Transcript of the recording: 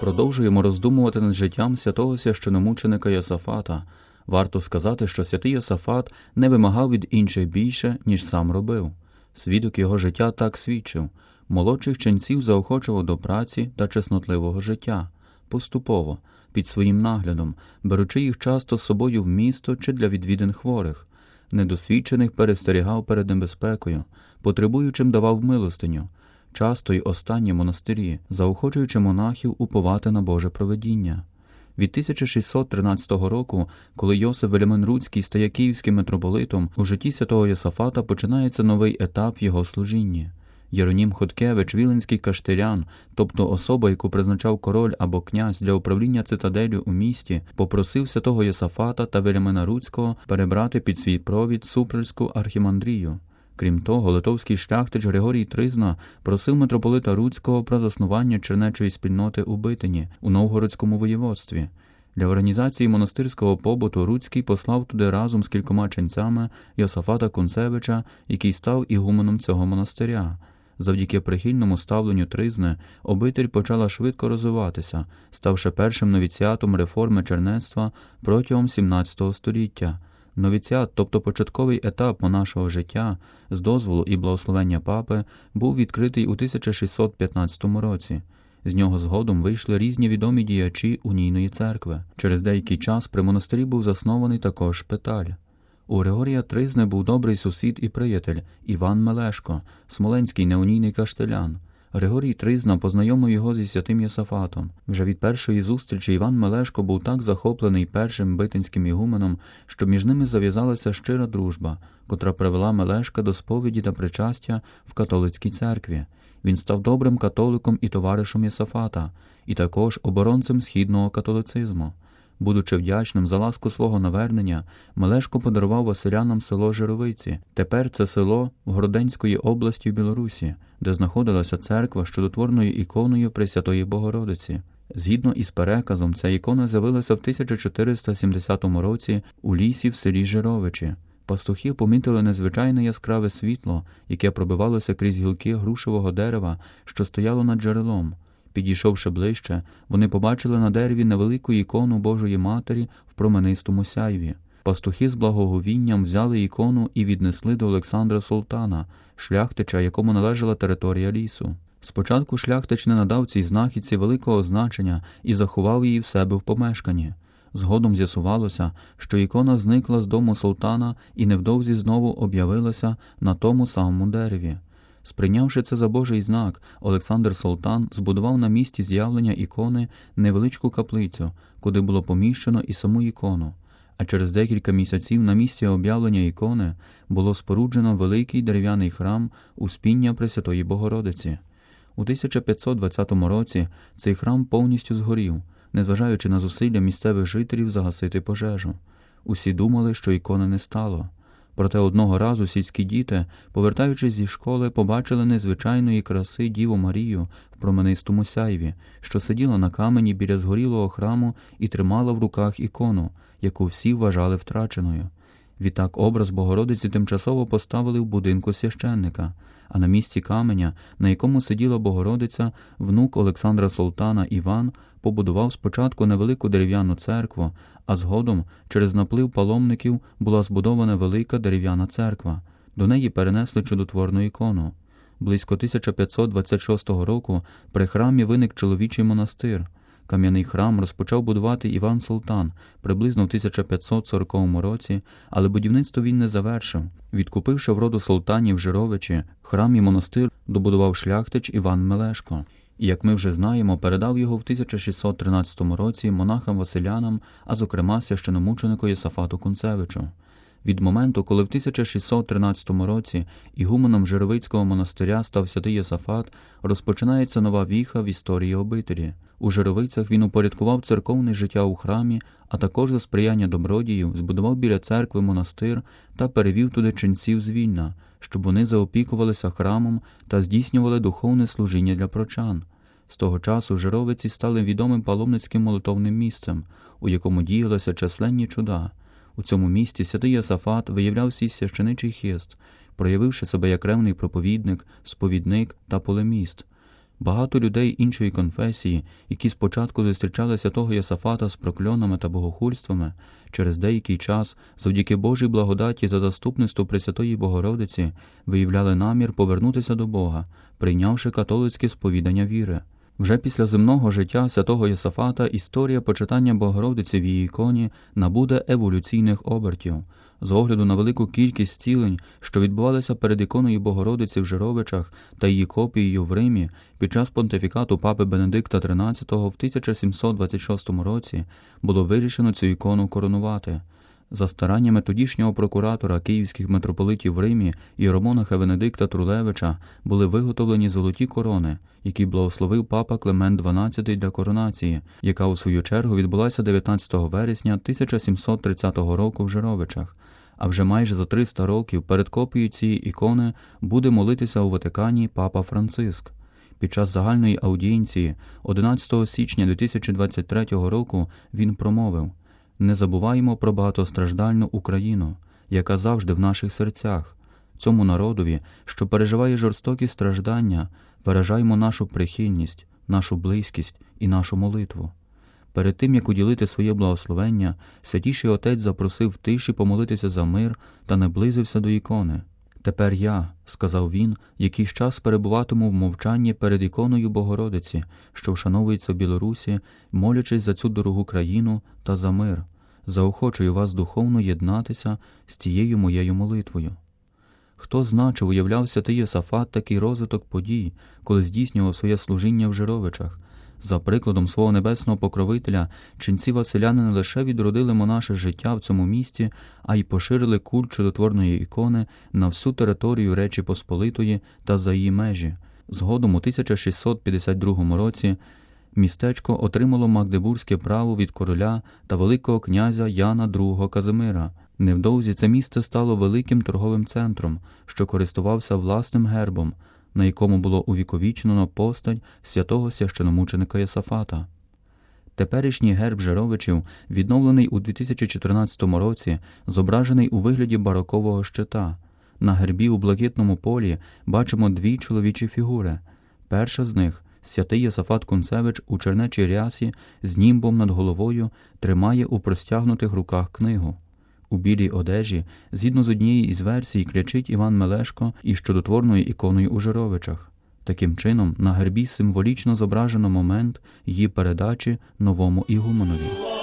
Продовжуємо роздумувати над життям святого священомученика Йосафата. Варто сказати, що святий Йосафат не вимагав від інших більше, ніж сам робив. Свідок його життя так свідчив молодших ченців заохочував до праці та чеснотливого життя, поступово, під своїм наглядом, беручи їх часто з собою в місто чи для відвідин хворих, недосвідчених перестерігав перед небезпекою, потребуючим давав милостиню, часто й останні монастирі, заохочуючи монахів уповати на Боже проведіння. Від 1613 року, коли Йосиф Веліменруцький стає київським митрополитом, у житті святого Йосафата починається новий етап в його служінні. Єронім Хоткевич, Віленський каштирян, тобто особа, яку призначав король або князь для управління цитаделю у місті, попросив святого Йосафата та Велімена Руцького перебрати під свій провід Супрельську архімандрію. Крім того, литовський шляхтич Григорій Тризна просив митрополита Руцького про заснування чернечої спільноти у Битині у Новгородському воєводстві. Для організації монастирського побуту Руцький послав туди разом з кількома ченцями Йосафата Кунцевича, який став ігуменом цього монастиря. Завдяки прихильному ставленню тризни обитель почала швидко розвиватися, ставши першим новіціатом реформи чернецтва протягом 17 століття. Новіціат, тобто початковий етап монашого життя, з дозволу і благословення папи, був відкритий у 1615 році. З нього згодом вийшли різні відомі діячі унійної церкви. Через деякий час при монастирі був заснований також шпиталь. У Григорія Тризни був добрий сусід і приятель Іван Мелешко, смоленський неунійний каштелян. Григорій Тризна познайомив його зі святим Єсафатом. Вже від першої зустрічі Іван Мелешко був так захоплений першим битинським ігуменом, що між ними зав'язалася щира дружба, котра привела Мелешка до сповіді та причастя в католицькій церкві. Він став добрим католиком і товаришем Єсафата, і також оборонцем східного католицизму. Будучи вдячним за ласку свого навернення, Мелешко подарував Василянам село Жировиці. Тепер це село в Гроденської області в Білорусі, де знаходилася церква з чудотворною іконою Пресвятої Богородиці. Згідно із переказом, ця ікона з'явилася в 1470 році у лісі в селі Жировичі. Пастухи помітили незвичайне яскраве світло, яке пробивалося крізь гілки грушевого дерева, що стояло над джерелом. Підійшовши ближче, вони побачили на дереві невелику ікону Божої Матері в променистому сяйві. Пастухи з благоговінням взяли ікону і віднесли до Олександра Султана, шляхтича, якому належала територія лісу. Спочатку шляхтич не надав цій знахідці великого значення і заховав її в себе в помешканні. Згодом з'ясувалося, що ікона зникла з дому султана і невдовзі знову об'явилася на тому самому дереві. Сприйнявши це за Божий знак, Олександр Султан збудував на місці з'явлення ікони невеличку каплицю, куди було поміщено і саму ікону. А через декілька місяців на місці об'явлення ікони було споруджено великий дерев'яний храм Успіння Пресвятої Богородиці. У 1520 році цей храм повністю згорів, незважаючи на зусилля місцевих жителів загасити пожежу. Усі думали, що ікони не стало. Проте одного разу сільські діти, повертаючись зі школи, побачили незвичайної краси Діву Марію в променистому сяйві, що сиділа на камені біля згорілого храму і тримала в руках ікону, яку всі вважали втраченою. Відтак образ Богородиці тимчасово поставили в будинку священника, а на місці каменя, на якому сиділа Богородиця, внук Олександра Султана Іван побудував спочатку невелику дерев'яну церкву, а згодом, через наплив паломників, була збудована велика дерев'яна церква. До неї перенесли чудотворну ікону. Близько 1526 року при храмі виник чоловічий монастир. Кам'яний храм розпочав будувати Іван Султан приблизно в 1540 році, але будівництво він не завершив. Відкупивши в роду султанів Жировичі, храм і монастир добудував шляхтич Іван Мелешко. І, як ми вже знаємо, передав його в 1613 році монахам Василянам, а зокрема священомученику Єсафату Кунцевичу. Від моменту, коли в 1613 році ігуменом Жировицького монастиря став святий Єсафат, розпочинається нова віха в історії обителі. У Жировицях він упорядкував церковне життя у храмі, а також за сприяння добродіїв збудував біля церкви монастир та перевів туди ченців з Вільна, щоб вони заопікувалися храмом та здійснювали духовне служіння для прочан. З того часу Жировиці стали відомим паломницьким молитовним місцем, у якому діялися численні чуда. У цьому місті святий Йосафат виявляв свій священичий хист, проявивши себе як ревний проповідник, сповідник та полеміст. Багато людей іншої конфесії, які спочатку зустрічали святого Йосафата з прокльонами та богохульствами, через деякий час, завдяки Божій благодаті та заступництву Пресвятої Богородиці, виявляли намір повернутися до Бога, прийнявши католицьке сповідання віри. Вже після земного життя святого Йосафата історія почитання Богородиці в її іконі набуде еволюційних обертів. З огляду на велику кількість зцілень, що відбувалися перед іконою Богородиці в Жировичах та її копією в Римі під час понтифікату папи Бенедикта XIII в 1726 році, було вирішено цю ікону коронувати. За стараннями тодішнього прокуратора київських митрополитів в Римі і Ромонаха Венедикта Трулевича були виготовлені золоті корони, які благословив папа Клемент XII для коронації, яка у свою чергу відбулася 19 вересня 1730 року в Жировичах. А вже майже за 300 років перед копією цієї ікони буде молитися у Ватикані папа Франциск. Під час загальної аудієнції 11 січня 2023 року він промовив не забуваємо про багатостраждальну Україну, яка завжди в наших серцях. Цьому народові, що переживає жорстокі страждання, виражаємо нашу прихильність, нашу близькість і нашу молитву. Перед тим, як уділити своє благословення, святіший отець запросив тиші помолитися за мир та наблизився до ікони. Тепер я, сказав він, якийсь час перебуватиму в мовчанні перед іконою Богородиці, що вшановується в Білорусі, молячись за цю дорогу країну та за мир. Заохочую вас духовно єднатися з тією моєю молитвою. Хто зна, чи уявляв святий Єсафат такий розвиток подій, коли здійснював своє служіння в Жировичах? За прикладом свого небесного покровителя, ченці Василяни не лише відродили монаше життя в цьому місті, а й поширили культ чудотворної ікони на всю територію Речі Посполитої та за її межі. Згодом у 1652 році містечко отримало магдебурзьке право від короля та Великого князя Яна II Казимира. Невдовзі це місце стало великим торговим центром, що користувався власним гербом, на якому було увіковічнено постать святого священомученика Єсафата. Теперішній герб Жировичів, відновлений у 2014 році, зображений у вигляді барокового щита. На гербі у блакитному полі бачимо дві чоловічі фігури. Перша з них святий Єсафат Кунцевич у чернечій рясі з німбом над головою тримає у простягнутих руках книгу. У білій одежі, згідно з однієї із версій, кричить Іван Мелешко із чудотворною іконою у Жировичах. Таким чином, на гербі символічно зображено момент її передачі новому ігуманові.